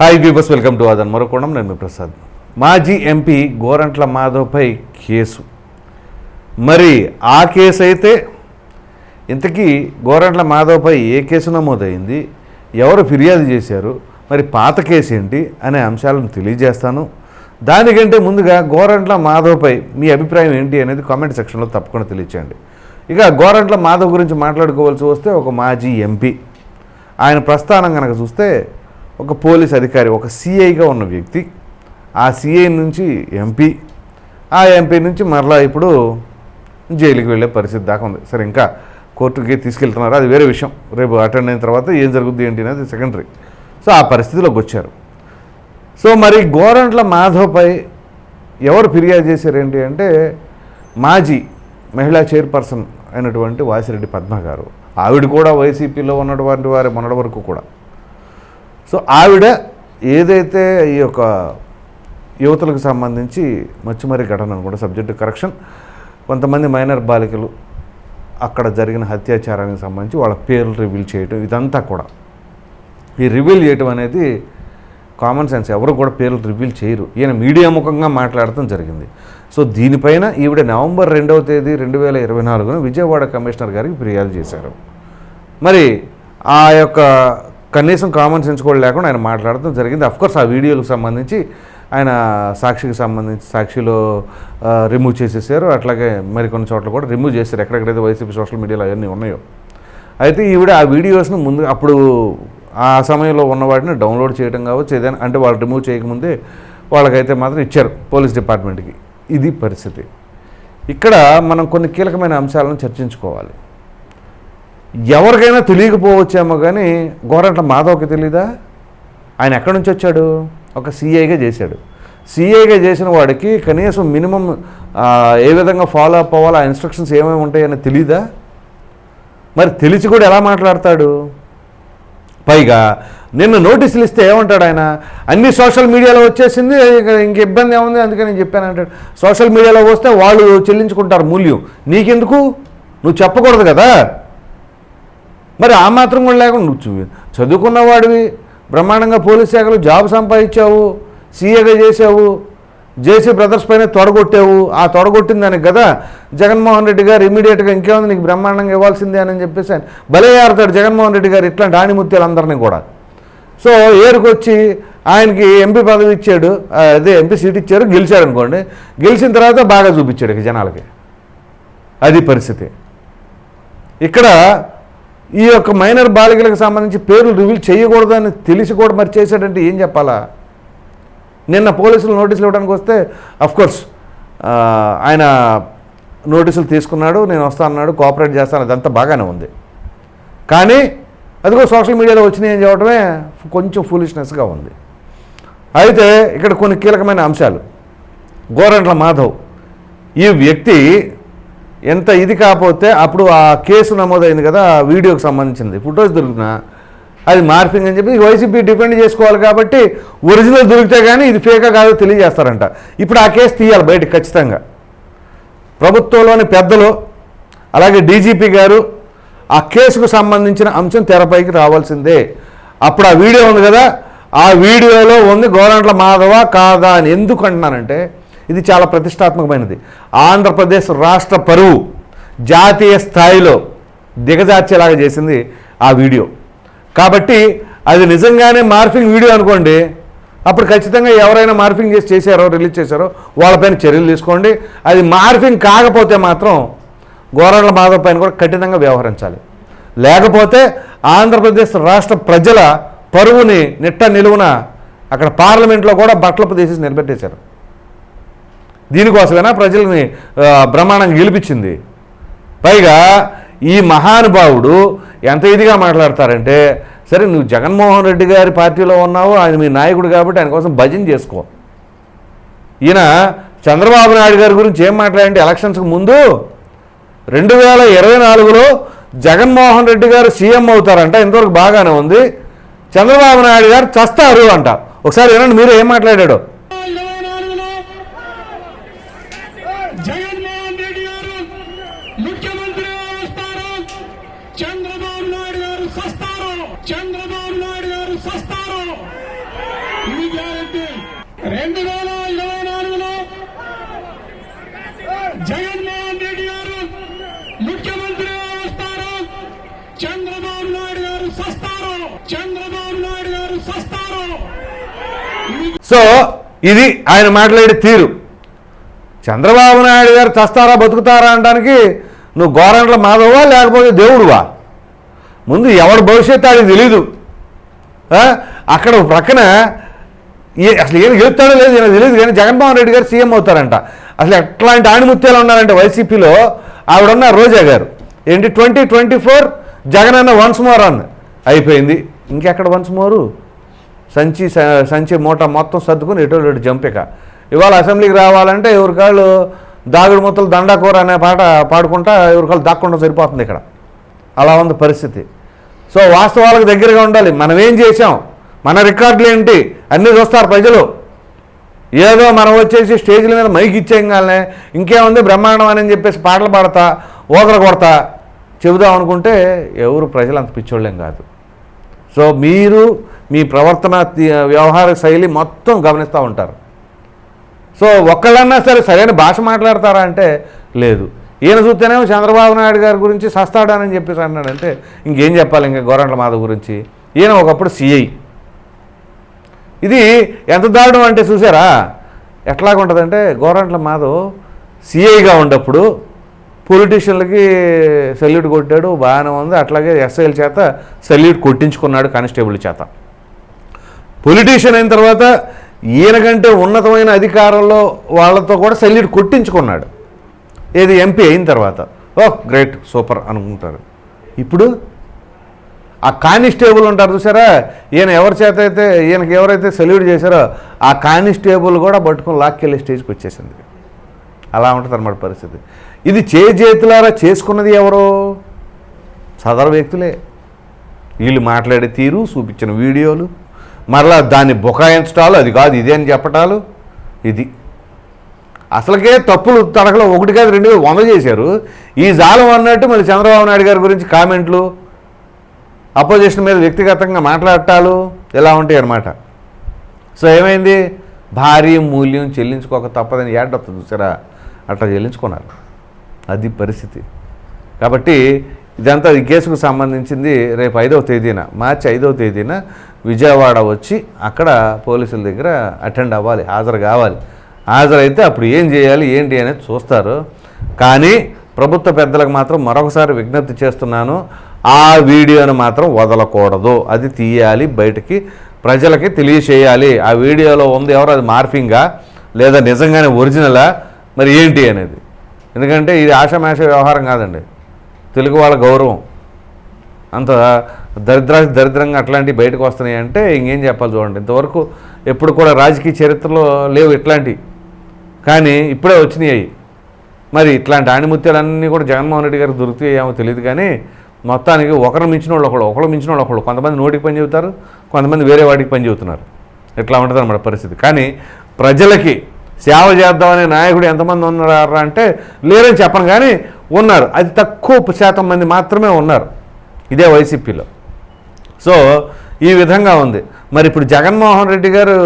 Hi viewers welcome to అదన్ మరోకోణం నేను ప్రసాద్ మాజీ ఎంపీ గోరంట్ల మాధవ్పై కేసు. మరి ఆ కేసు అయితే ఇంతకీ గోరంట్ల మాధవ్పై ఏ కేసు నమోదైంది? ఎవరు ఫిర్యాదు చేశారు? మరి పాత కేసు ఏంటి అనే అంశాలను తెలియజేస్తాను. దానికంటే ముందుగా గోరంట్ల మాధవ్పై మీ అభిప్రాయం ఏంటి అనేది కామెంట్ సెక్షన్లో తప్పకుండా తెలియచేయండి. ఇక గోరంట్ల మాధవ్ గురించి మాట్లాడుకోవాల్సి వస్తే ఒక మాజీ ఎంపీ ఆయన ప్రస్థానం కనుక చూస్తే ఒక పోలీస్ అధికారి ఒక సిఐగా ఉన్న వ్యక్తి ఆ సిఐ నుంచి ఎంపీ ఆ ఎంపీ నుంచి మరలా ఇప్పుడు జైలుకి వెళ్ళే పరిస్థితి దాకా ఉంది. సరే ఇంకా కోర్టుకి తీసుకెళ్తున్నారు? అది వేరే విషయం. రేపు అటెండ్ అయిన తర్వాత ఏం జరుగుద్ది ఏంటి అనేది సెకండరీ. సో ఆ పరిస్థితిలోకి వచ్చారు. సో మరి గోరంట్ల మాధవ్పై ఎవరు ఫిర్యాదు చేశారేంటి అంటే మాజీ మహిళా చైర్పర్సన్ అయినటువంటి వాసిరెడ్డి పద్మ గారు ఆవిడ కూడా వైసీపీలో ఉన్నటువంటి వారి మొన్నటి వరకు కూడా. సో ఆవిడ ఏదైతే ఈ యొక్క యువతులకు సంబంధించి మచ్చిమరి ఘటన కూడా సబ్జెక్టు కరెక్షన్ కొంతమంది మైనర్ బాలికలు అక్కడ జరిగిన హత్యాచారానికి సంబంధించి వాళ్ళ పేర్లు రివీల్ చేయటం ఇదంతా కూడా. ఈ రివీల్ చేయటం అనేది కామన్ సెన్స్. ఎవరు కూడా పేర్లు రివీల్ చేయరు. ఈయన మీడియా ముఖంగా మాట్లాడటం జరిగింది. సో దీనిపైన ఈవిడ నవంబర్ రెండవ తేదీ రెండు వేల ఇరవై నాలుగున విజయవాడ కమిషనర్ గారికి ఫిర్యాదు చేశారు. మరి ఆ యొక్క కనీసం కామన్ సెన్స్ కూడా లేకుండా ఆయన మాట్లాడటం జరిగింది. అఫ్కోర్స్ ఆ వీడియోలకు సంబంధించి ఆయన సాక్షికి సంబంధించి సాక్షిలో రిమూవ్ చేసేసారు. అట్లాగే మరికొన్ని చోట్ల కూడా రిమూవ్ చేశారు. ఎక్కడెక్కడైతే వైసీపీ సోషల్ మీడియాలో అవన్నీ ఉన్నాయో. అయితే ఈవిడ ఆ వీడియోస్ను ముందు అప్పుడు ఆ సమయంలో ఉన్న వాటిని డౌన్లోడ్ చేయడం కావచ్చు ఏదైనా అంటే వాళ్ళు రిమూవ్ చేయకముందే వాళ్ళకైతే మాత్రం ఇచ్చారు పోలీస్ డిపార్ట్మెంట్కి. ఇది పరిస్థితి. ఇక్కడ మనం కొన్ని కీలకమైన అంశాలను చర్చించుకోవాలి. ఎవరికైనా తెలియకపోవచ్చేమో కానీ గోరంట్ల మాధవ్కి తెలీదా? ఆయన ఎక్కడి నుంచి వచ్చాడు? ఒక సిఐగా చేశాడు. సిఐగా చేసిన వాడికి కనీసం మినిమం ఏ విధంగా ఫాలో అప్ అవ్వాలి ఆ ఇన్స్ట్రక్షన్స్ ఏమేమి ఉంటాయని తెలీదా? మరి తెలిసి కూడా ఎలా మాట్లాడతాడు? పైగా నిన్న నోటీసులు ఇస్తే ఏమంటాడు ఆయన? అన్ని సోషల్ మీడియాలో వచ్చేసింది ఇంక ఇబ్బంది ఏముంది అందుకని నేను చెప్పాను అంటాడు సోషల్ మీడియాలో వస్తే వాళ్ళు చెల్లించుకుంటారు మూల్యం. నీకెందుకు? నువ్వు చెప్పకూడదు కదా? మరి ఆ మాత్రం కూడా లేకుండా నువ్వు చదువుకున్నవాడివి బ్రహ్మాండంగా పోలీస్ శాఖలో జాబ్ సంపాదించావు సీఏగా చేసావు జేసీ బ్రదర్స్ పైన తొడగొట్టావు. ఆ తొడగొట్టిన దానికి కదా జగన్మోహన్ రెడ్డి గారు ఇమీడియట్గా ఇంకేముంది నీకు బ్రహ్మాండంగా ఇవ్వాల్సిందే అని చెప్పేసి ఆయన భలే ఆడతాడు జగన్మోహన్ రెడ్డి గారు ఇట్లాంటి ఆణిముత్యాలందరినీ కూడా. సో ఏరుకొచ్చి ఆయనకి ఎంపీ పదవి ఇచ్చాడు అదే ఎంపీ సీట్ ఇచ్చారు గెలిచాడు అనుకోండి గెలిచిన తర్వాత బాగా చూపించాడు ఇక జనాలకి. అది పరిస్థితి. ఇక్కడ ఈ యొక్క మైనర్ బాలికలకు సంబంధించి పేర్లు రివీల్ చేయకూడదని తెలిసి కూడా మరి చేశాడంటే ఏం చెప్పాలా? నిన్న పోలీసులు నోటీసులు ఇవ్వడానికి వస్తే అఫ్కోర్స్ ఆయన నోటీసులు తీసుకున్నాడు నేను వస్తా అన్నాడు కోఆపరేట్ చేస్తాను అదంతా బాగానే ఉంది. కానీ అదిగో సోషల్ మీడియాలో వచ్చినాయి అని చెప్పడమే కొంచెం ఫూలిష్నెస్గా ఉంది. అయితే ఇక్కడ కొన్ని కీలకమైన అంశాలు. గోరంట్ల మాధవ్ ఈ వ్యక్తి ఎంత ఇది కాకపోతే అప్పుడు ఆ కేసు నమోదైంది కదా ఆ వీడియోకి సంబంధించింది. ఫొటోస్ దొరుకుతున్నా. అది మార్ఫింగ్ అని చెప్పి వైసీపీ డిపెండ్ చేసుకోవాలి కాబట్టి ఒరిజినల్ దొరికితే కానీ ఇది ఫేకా కాదో తెలియజేస్తారంట. ఇప్పుడు ఆ కేసు తీయాలి బయటకు ఖచ్చితంగా. ప్రభుత్వంలోని పెద్దలు అలాగే డీజీపీ గారు ఆ కేసుకు సంబంధించిన అంశం తెరపైకి రావాల్సిందే. అప్పుడు ఆ వీడియో ఉంది కదా ఆ వీడియోలో ఉంది గోరంట్ల మాధవ కాదా అని ఎందుకు అంటున్నానంటే ఇది చాలా ప్రతిష్టాత్మకమైనది. ఆంధ్రప్రదేశ్ రాష్ట్ర పరువు జాతీయ స్థాయిలో దిగజార్చేలాగా చేసింది ఆ వీడియో. కాబట్టి అది నిజంగానే మార్ఫింగ్ వీడియో అనుకోండి అప్పుడు ఖచ్చితంగా ఎవరైనా మార్ఫింగ్ చేసి చేశారో రిలీజ్ చేశారో వాళ్ళపైన చర్యలు తీసుకోండి. అది మార్ఫింగ్ కాకపోతే మాత్రం గోరంట్ల మాధవ్ పైన కూడా కఠినంగా వ్యవహరించాలి. లేకపోతే ఆంధ్రప్రదేశ్ రాష్ట్ర ప్రజల పరువుని నిట్ట నిలువున అక్కడ పార్లమెంట్లో కూడా బట్టలపు తీసేసి నిలబెట్టేశారు. దీనికోసమైనా ప్రజల్ని బ్రహ్మాండంగా గెలిపించింది? పైగా ఈ మహానుభావుడు ఎంత ఇదిగా మాట్లాడతారంటే సరే నువ్వు జగన్మోహన్ రెడ్డి గారి పార్టీలో ఉన్నావు ఆయన మీ నాయకుడు కాబట్టి ఆయన కోసం భజన చేసుకో. ఈయన చంద్రబాబు నాయుడు గారి గురించి ఏం మాట్లాడంటే ఎలక్షన్స్కి ముందు రెండు వేల ఇరవై నాలుగులో జగన్మోహన్ రెడ్డి గారు సీఎం అవుతారంట ఇంతవరకు బాగానే ఉంది. చంద్రబాబు నాయుడు గారు చస్తారు అంట. ఒకసారి వినండి మీరు ఏం మాట్లాడాడు జగన్మోహన్ రెడ్డి గారు ముఖ్యమంత్రి వస్తారు చంద్రబాబు నాయుడు గారు సస్తారు చంద్రబాబు నాయుడు గారు సస్తారు ఇది గ్యారంటీ రెండు వేల ఇరవై నాలుగులో జగన్మోహన్ రెడ్డి గారు ముఖ్యమంత్రి వస్తారు. చంద్రబాబు నాయుడు గారు సస్తారు. చంద్రబాబు నాయుడు గారు సస్తారు. సో ఇది ఆయన మాట్లాడే తీరు. చంద్రబాబు నాయుడు గారు చస్తారా బతుకుతారా అనడానికి నువ్వు గోరంట్ల మాధవా లేకపోతే దేవుడువా? ముందు ఎవడు భవిష్యత్తు ఆడికి తెలీదు. అక్కడ ప్రక్కన అసలు ఏం గెలుస్తాడో లేదు తెలియదు కానీ జగన్మోహన్ రెడ్డి గారు సీఎం అవుతారంట. అసలు ఎట్లాంటి ఆణిముత్యాలు ఉన్నారంటే వైసీపీలో? ఆవిడన్న రోజా గారు. ఏంటి ట్వంటీ ట్వంటీ ఫోర్? జగన్ అన్న వన్స్ మోర్ అన్న. అయిపోయింది. ఇంకెక్కడ వన్స్ మోరు? సంచి సంచి మూట మొత్తం సర్దుకుని ఎటు ఇటు జంపిక ఇవాళ అసెంబ్లీకి రావాలంటే ఎవరికాళ్ళు దాగుడు ముత్తలు దండాకూర అనే పాట పాడుకుంటా ఎవరికాళ్ళు దాక్కుండా సరిపోతుంది ఇక్కడ. అలా ఉంది పరిస్థితి. సో వాస్తవాలకు దగ్గరగా ఉండాలి. మనం ఏం చేసాం మన రికార్డులు ఏంటి? అన్నీ చూస్తారు ప్రజలు. ఏదో మనం వచ్చేసి స్టేజ్ల మీద మైక్ ఇచ్చేయగానే ఇంకేముంది బ్రహ్మాండం అని చెప్పేసి పాటలు పాడతా ఓదర కొడతా చెబుదాం అనుకుంటే ఎవరు ప్రజలు అంత పిచ్చోళ్ళేం కాదు. సో మీరు మీ ప్రవర్తన వ్యవహార శైలి మొత్తం గమనిస్తూ ఉంటారు. సో ఒక్కళ్ళన్నా సరే సరైన భాష మాట్లాడతారా అంటే లేదు. ఈయన చూస్తేనేమో చంద్రబాబు నాయుడు గారి గురించి సస్తాడానని చెప్పేసి అన్నాడంటే ఇంకేం చెప్పాలి ఇంకా గోరంట్ల మాధవ్ గురించి? ఈయన ఒకప్పుడు సిఐ. ఇది ఎంత దారుణం అంటే చూసారా? ఎట్లాగుంటుందంటే గోరంట్ల మాధవ్ సిఐగా ఉన్నప్పుడు పొలిటీషియన్లకి సెల్యూట్ కొట్టాడు బాగానే ఉంది. అట్లాగే ఎస్ఐల చేత సెల్యూట్ కొట్టించుకున్నాడు కానిస్టేబుల్ చేత. పొలిటీషియన్ అయిన తర్వాత ఈయనకంటే ఉన్నతమైన అధికారంలో వాళ్ళతో కూడా సెల్యూట్ కొట్టించుకున్నాడు. ఏది ఎంపీ అయిన తర్వాత. ఓ గ్రేట్ సూపర్ అనుకుంటారు. ఇప్పుడు ఆ కానిస్టేబుల్ ఉంటారు చూసారా? ఈయన ఎవరి చేత అయితే ఈయనకి ఎవరైతే సెల్యూట్ చేశారో ఆ కానిస్టేబుల్ కూడా పట్టుకొని లాక్కెళ్ళే స్టేజ్కి వచ్చేసింది. అలా ఉంటుంది అన్నమాట పరిస్థితి. ఇది చేతులారా చేసుకున్నది ఎవరు? సదరు వ్యక్తులే. వీళ్ళు మాట్లాడే తీరు చూపించిన వీడియోలు మరలా దాన్ని బుకాయించటాలు అది కాదు ఇదే అని చెప్పటాలు ఇది. అసలుకే తప్పులు తడకలో ఒకటి కాదు రెండు వంద చేశారు. ఈ జాలం అన్నట్టు మళ్ళీ చంద్రబాబు నాయుడు గారి గురించి కామెంట్లు అపోజిషన్ మీద వ్యక్తిగతంగా మాట్లాడటాలు ఇలా ఉంటాయి అన్నమాట. సో ఏమైంది? భారీ మూల్యం చెల్లించుకోక తప్పదని ఏడొస్తుంది చూసారా? అట్లా చెల్లించుకున్నారు. అది పరిస్థితి. కాబట్టి ఇదంతా ఈ కేసుకు సంబంధించింది రేపు ఐదవ తేదీన మార్చి ఐదవ తేదీన విజయవాడ వచ్చి అక్కడ పోలీసుల దగ్గర అటెండ్ అవ్వాలి హాజరు కావాలి. హాజరైతే అప్పుడు ఏం చేయాలి ఏంటి అనేది చూస్తారు. కానీ ప్రభుత్వ పెద్దలకు మాత్రం మరొకసారి విజ్ఞప్తి చేస్తున్నాను ఆ వీడియోను మాత్రం వదలకూడదు. అది తీయాలి బయటికి ప్రజలకి తెలియచేయాలి. ఆ వీడియోలో ఉంది ఎవరు? అది మార్ఫింగా లేదా నిజంగానే ఒరిజినలా? మరి ఏంటి అనేది? ఎందుకంటే ఇది ఆషామాష వ్యవహారం కాదండి. తెలుగు వాళ్ళ గౌరవం. అంత దరిద్ర దరిద్రంగా అట్లాంటివి బయటకు వస్తున్నాయి అంటే ఇంకేం చెప్పాలి చూడండి. ఇంతవరకు ఎప్పుడు కూడా రాజకీయ చరిత్రలో లేవు ఇట్లాంటివి. కానీ ఇప్పుడే వచ్చినాయి అవి మరి ఇట్లాంటి ఆణిముత్యాలన్నీ కూడా జగన్మోహన్ రెడ్డి గారికి దొరుకుతాయి ఏమో తెలియదు కానీ మొత్తానికి ఒకరు మించిన వాళ్ళు ఒకళ్ళు ఒకళ్ళు మించిన వాళ్ళు ఒకళ్ళు. కొంతమంది నోటికి పని చెబుతారు కొంతమంది వేరే వాడికి పని చెబుతున్నారు. ఇట్లా ఉంటుంది అన్నమాట పరిస్థితి. కానీ ప్రజలకి సేవ చేద్దామనే నాయకుడు ఎంతమంది ఉన్నారు అంటే లేరని చెప్పను కానీ ఉన్నారు. అది తక్కువ శాతం మంది మాత్రమే ఉన్నారు. ఇదే వైసీపీలో. సో ఈ విధంగా ఉంది. మరి ఇప్పుడు జగన్మోహన్ రెడ్డి గారు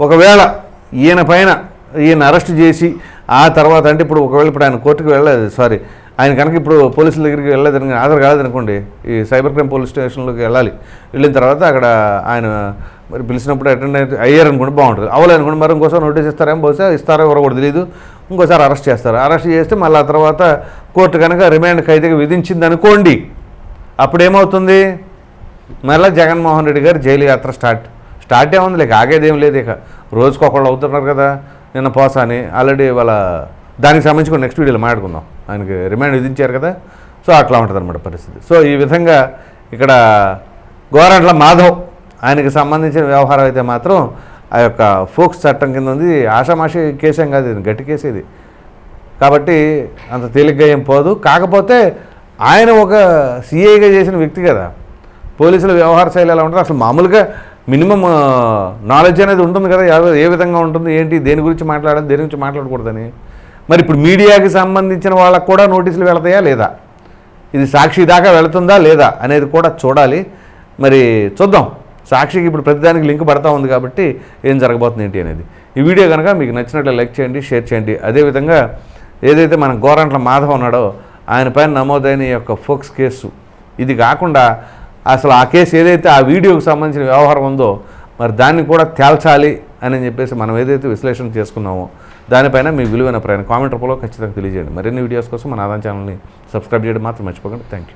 ఒకవేళ ఈయన పైన ఈయన అరెస్ట్ చేసి ఆ తర్వాత అంటే ఇప్పుడు ఒకవేళ ఇప్పుడు ఆయన కోర్టుకు వెళ్ళలేదు సారీ ఆయన కనుక ఇప్పుడు పోలీసుల దగ్గరికి వెళ్ళలేదని ఆధార్ కాలేదనుకోండి ఈ సైబర్ క్రైమ్ పోలీస్ స్టేషన్లోకి వెళ్ళాలి. వెళ్ళిన తర్వాత అక్కడ ఆయన మరి పిలిచినప్పుడు అటెండ్ అయితే అయ్యారు బాగుంటుంది. అవ్వలేనుకోండి మరి ఇంకోసారి నోటీస్ ఇస్తారేమో బహుశా ఇస్తారో ఎవరో కూడా తెలియదు ఇంకోసారి అరెస్ట్ చేస్తారు. అరెస్ట్ చేస్తే మళ్ళీ ఆ తర్వాత కోర్టు కనుక రిమాండ్ ఖైదీగా విధించింది అనుకోండి అప్పుడు ఏమవుతుంది మళ్ళీ జగన్మోహన్ రెడ్డి గారు జైలు యాత్ర స్టార్ట్. స్టార్ట్ ఏముంది లేక ఆగేదేం లేదు ఇక. రోజుకు ఒకళ్ళు అవుతున్నారు కదా నిన్న పోసాని ఆల్రెడీ వాళ్ళ దానికి సంబంధించి నెక్స్ట్ వీడియోలో మాట్లాడుకుందాం. ఆయనకి రిమాండ్ విధించారు కదా సో అట్లా ఉంటుంది అనమాట పరిస్థితి. సో ఈ విధంగా ఇక్కడ గోరంట్ల మాధవ్ ఆయనకి సంబంధించిన వ్యవహారం అయితే మాత్రం ఆ యొక్క ఫోక్స్ చట్టం కింద ఉంది. ఆషామాషి కేసేం కాదు ఇది గట్టి కేసు ఇది. కాబట్టి అంత తేలిగ్గా ఏం పోదు. కాకపోతే ఆయన ఒక సిఐగా చేసిన వ్యక్తి కదా. పోలీసుల వ్యవహార శైలి ఎలా ఉంటుంది? అసలు మామూలుగా మినిమం నాలెడ్జ్ అనేది ఉంటుంది కదా ఏ- ఏ విధంగా ఉంటుంది ఏంటి దేని గురించి మాట్లాడాలి దేని గురించి మాట్లాడకూడదని. మరి ఇప్పుడు మీడియాకి సంబంధించిన వాళ్ళకు కూడా నోటీసులు వెళతాయా లేదా? ఇది సాక్షి దాకా వెళుతుందా లేదా అనేది కూడా చూడాలి. మరి చూద్దాం. సాక్షికి ఇప్పుడు ప్రతిదానికి లింక్ పడతా ఉంది కాబట్టి ఏం జరగబోతుంది ఏంటి అనేది. ఈ వీడియో కనుక మీకు నచ్చినట్లు లైక్ చేయండి షేర్ చేయండి. అదేవిధంగా ఏదైతే మన గోరంట్ల మాధవ్ ఉన్నాడో ఆయన పైన నమోదైన ఈ యొక్క ఫోక్స్ కేసు. ఇది కాకుండా అసలు ఆ కేసు ఏదైతే ఆ వీడియోకి సంబంధించిన వ్యవహారం ఉందో మరి దాన్ని కూడా తేల్చాలి అని చెప్పేసి మనం ఏదైతే విశ్లేషణ చేసుకున్నామో దానిపైన మీ విలువైన ప్రయాణం. కామెంట్ రూపంలో ఖచ్చితంగా తెలియజేయండి. మరిన్ని వీడియోస్ కోసం మన ఆదాయం ఛానల్ని సబ్స్క్రైబ్ చేయడం మాత్రం మర్చిపోకండి. Thank you